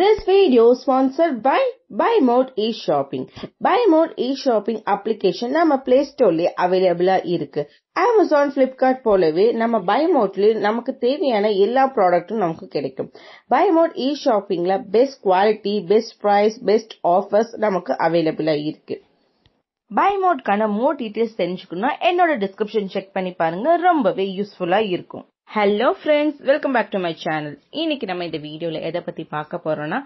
This video sponsored by Buy Mode e-shopping. Buy Mode e-shopping application நம்ம Play Storeலயே அவைலபிளா இருக்கு. Amazon Flipkart போலவே நம்ம Buy Modeலயும் நமக்கு தேவையான எல்லா ப்ராடக்ட்டும் நமக்கு கிடைக்கும். Buy Mode e-shoppingல best quality, best price best offers நமக்கு அவைலபிளா இருக்கு. பை மோட்கான மோர் டீட்டெயில்ஸ் தெரிஞ்சுக்கணும்னா என்னோட டிஸ்கிரிப்ஷன் செக் பண்ணி பாருங்க ரொம்பவே யூஸ்ஃபுல்லா இருக்கும் hello friends welcome back to my channel இன்னைக்கு நம்ம இந்த வீடியோல எதை பத்தி பார்க்க போறோம்னா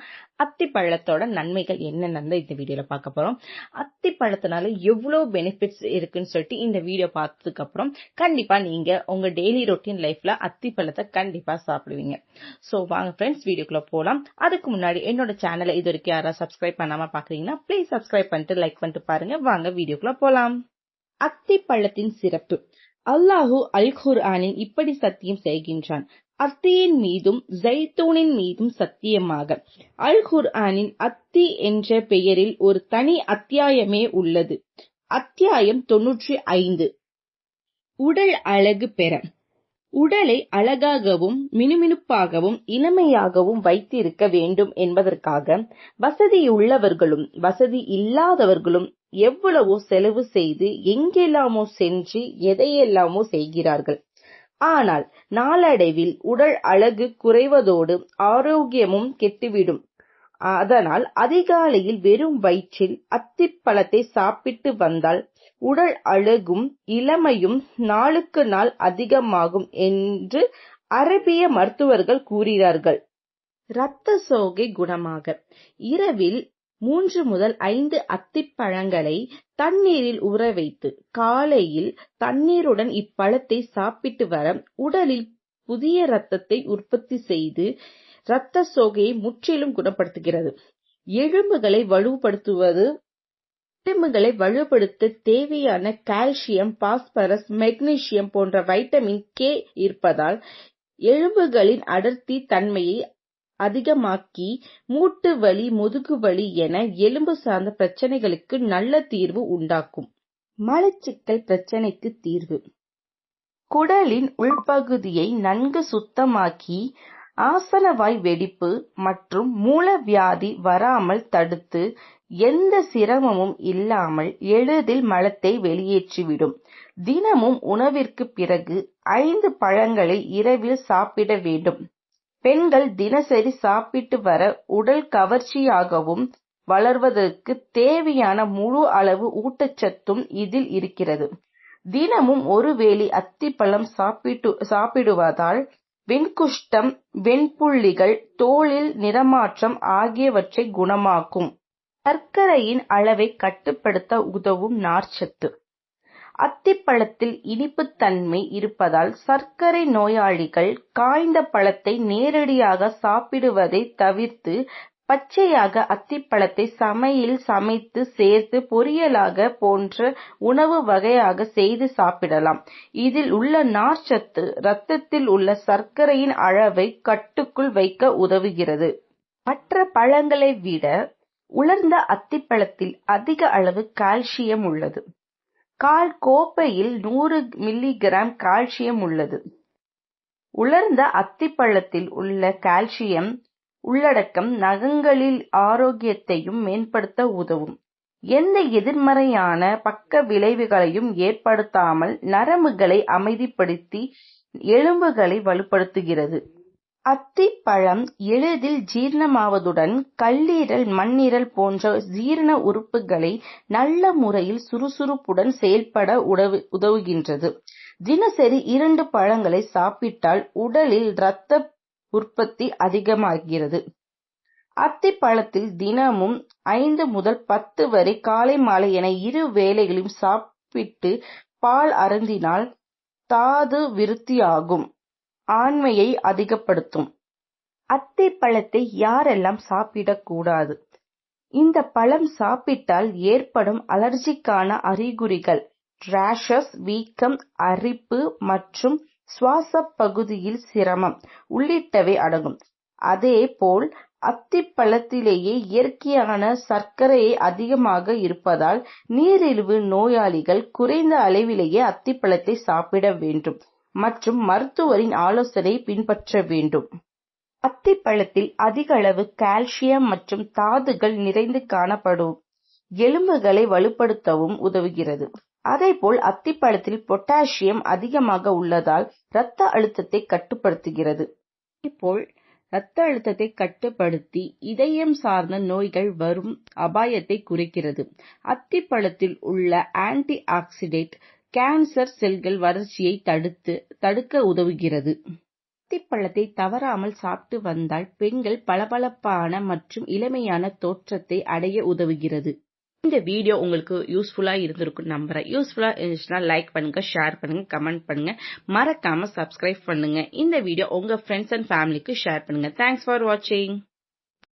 அத்திப்பழத்தோட நன்மைகள் என்னென்னு இந்த வீடியோல பார்க்க போறோம். அத்திப்பழத்தினால எவ்வளவு பெனிஃபிட்ஸ் இருக்குன்னு சொல்லிட்டு இந்த வீடியோ பார்த்ததுக்கு அப்புறம் கண்டிப்பா நீங்க உங்க டெய்லி ரொட்டீன் லைஃப்ல அத்திப்பழத்தை கண்டிப்பா சாப்பிடுவீங்க. சோ வாங்க ஃப்ரெண்ட்ஸ் வீடியோக்குள்ள போலாம். அதுக்கு முன்னாடி என்னோட சேனலை இது வரைக்கும் யாராவது சப்ஸ்கிரைப் பண்ணாம பாக்குறீங்கன்னா ப்ளீஸ் சப்ஸ்கிரைப் பண்ணிட்டு லைக் பண்ணிட்டு பாருங்க. வாங்க வீடியோக்குள்ள போலாம். அத்திப்பழத்தின் சிறப்பு. அல்லாஹு அல் குர்ஆனில் இப்படி சத்தியம் செய்கின்றான். அத்தியின் மீதும் ஜைத்தூனின் மீதும் சத்தியமாக. அல் குர்ஆனின் அத்தி என்ற பெயரில் ஒரு தனி அத்தியாயமே உள்ளது. அத்தியாயம் தொன்னூற்றி ஐந்து. உடல் அழகு பெற. உடலை அழகாகவும் மினுமினுப்பாகவும் இளமையாகவும் வைத்திருக்க வேண்டும் என்பதற்காக வசதியுள்ளவர்களும் வசதி இல்லாதவர்களும் எவ்வளவோ செலவு செய்து எங்கெல்லாமோ சென்று எதையெல்லாமோ செய்கிறார்கள். ஆனால் நாளடைவில் உடல் அழகு குறைவதோடு ஆரோக்கியமும் கெட்டுவிடும். அதனால் அதிகாலையில் வெறும் வயிற்றில் அத்திப்பழத்தை சாப்பிட்டு வந்தால் உடல் அழகும் இளமையும் நாளுக்கு நாள் அதிகமாகும் என்று அரபிய மருத்துவர்கள் கூறுகிறார்கள். இரத்த சோகை குணமாக. இரவில் மூன்று முதல் ஐந்து அத்திப்பழங்களை தண்ணீரில் ஊற வைத்து காலையில் தண்ணீருடன் இப்பழத்தை சாப்பிட்டு வர உடலில் புதிய ரத்தத்தை உற்பத்தி செய்து இரத்த சோகையை முற்றிலும் குணப்படுத்துகிறது. எலும்புகளை வலுப்படுத்துவது எலும்புகளை வலுப்படுத்த தேவையான கால்சியம் பாஸ்பரஸ் மெக்னீசியம் போன்ற வைட்டமின் கே இருப்பதால் எலும்புகளின் அடர்த்தி தன்மையை அதிகமாக்கி மூட்டு வலி முதுகு வலி என எலும்பு சார்ந்த பிரச்சனைகளுக்கு நல்ல தீர்வு உண்டாக்கும். மலச்சிக்கல் பிரச்சனைக்கு தீர்வு. குடலின் உள்பகுதியை நன்கு சுத்தமாக்கி ஆசனவாய் வெடிப்பு மற்றும் மூலவியாதி வராமல் தடுத்து எந்த சிரமமும் இல்லாமல் எளிதில் மலத்தை வெளியேற்றிவிடும். தினமும் உணவிற்கு பிறகு ஐந்து பழங்களை இரவில் சாப்பிட வேண்டும். பெண்கள் தினசரி சாப்பிட்டு வர உடல் கவர்ச்சியாகவும் வளர்வதற்கு தேவையான முழு அளவு ஊட்டச்சத்தும் இதில் இருக்கிறது. தினமும் ஒரு வேளை அத்திப்பழம் சாப்பிட்டு சாப்பிடுவதால் வெண்குஷ்டம் வெண்புள்ளிகள் தோலில் நிறமாற்றம் ஆகியவற்றை குணமாக்கும். சர்க்கரையின் அளவை கட்டுப்படுத்த உதவும் நார்ச்சத்து. அத்திப்பழத்தில் இனிப்புத்தன்மை இருப்பதால் சர்க்கரை நோயாளிகள் காய்ந்த பழத்தை நேரடியாக சாப்பிடுவதை தவிர்த்து பச்சையாக அத்திப்பழத்தை சமையல் சமைத்து சேர்த்து பொரியலாக போன்ற உணவு வகையாக செய்து சாப்பிடலாம். இதில் உள்ள நார்ச்சத்து ரத்தத்தில் உள்ள சர்க்கரையின் அளவை கட்டுக்குள் வைக்க உதவுகிறது. மற்ற பழங்களை விட உலர்ந்த அத்திப்பழத்தில் அதிக அளவு கால்சியம் உள்ளது. கால் கோப்பையில் நூறு மில்லிகிராம் கால்சியம் உள்ளது. உலர்ந்த அத்திப்பழத்தில் உள்ள கால்சியம் உள்ளடக்கம் நகங்களில் ஆரோக்கியத்தையும் மேம்படுத்த உதவும். எந்த எதிர்மறையான பக்க விளைவுகளையும் ஏற்படுத்தாமல் நரம்புகளை அமைதிப்படுத்தி எலும்புகளை வலுப்படுத்துகிறது. அத்திப்பழம் எளிதில் ஜீரணமாவதுடன் கல்லீரல் மண்ணீரல் போன்ற ஜீரண உறுப்புகளை நல்ல முறையில் சுறுசுறுப்புடன் செயல்பட உதவுகின்றது. தினசரி இரண்டு பழங்களை சாப்பிட்டால் உடலில் இரத்த உற்பத்தி அதிகமாகிறது. அத்திப்பழத்தில் தினமும் ஐந்து முதல் பத்து வரை காலை மாலை என இரு வேளைகளிலும் சாப்பிட்டு பால் அருந்தினால் தாது விருத்தியாகும். ஆண்மையை அதிகப்படுத்தும். அத்திப்பழத்தை யாரெல்லாம் சாப்பிடக்கூடாது? இந்த பழம் சாப்பிட்டால் ஏற்படும் அலர்ஜிக்கான அறிகுறிகள் ரேஷஸ் வீக்கம் அரிப்பு மற்றும் சுவாச பகுதியில் சிரமம். உள்ளிட்டவை அடங்கும். அதேபோல் அத்திப்பழத்திலேயே இயற்கையான சர்க்கரை அதிகமாக இருப்பதால் நீரிழிவு நோயாளிகள் குறைந்த அளவிலேயே அத்திப்பழத்தை சாப்பிட வேண்டும் மற்றும் மருத்துவரின் ஆலோசனையை பின்பற்ற வேண்டும். அத்திப்பழத்தில் அதிக அளவு கால்சியம் மற்றும் தாதுகள் நிறைந்து காணப்படும். எலும்புகளை வலுப்படுத்தவும் உதவுகிறது. அதேபோல் அத்திப்பழத்தில் பொட்டாசியம் அதிகமாக உள்ளதால் இரத்த அழுத்தத்தை கட்டுப்படுத்துகிறது. அதேபோல் இரத்த அழுத்தத்தை கட்டுப்படுத்தி இதயம் சார்ந்த நோய்கள் வரும் அபாயத்தை குறைக்கிறது. அத்திப்பழத்தில் உள்ள ஆன்டி ஆக்சிடென்ட் கேன்சர் செல்கள் வளர்ச்சியை தடுத்து தடுக்க உதவுகிறது. அத்திப்பழத்தை தவறாமல் சாப்பிட்டு வந்தால் பெண்கள் பளபளப்பான மற்றும் இளமையான தோற்றத்தை அடைய உதவுகிறது. இந்த வீடியோ உங்களுக்கு யூஸ்ஃபுல்லா இருந்திருக்கும் நம்புறேன். யூஸ்ஃபுல்லா இருந்துச்சுன்னா லைக் பண்ணுங்க ஷேர் பண்ணுங்க கமெண்ட் பண்ணுங்க. மறக்காம சப்ஸ்கிரைப் பண்ணுங்க. இந்த வீடியோ உங்க ஃப்ரெண்ட்ஸ் அண்ட் ஃபேமிலிக்கு ஷேர் பண்ணுங்க. தேங்க்ஸ் ஃபார் வாட்சிங்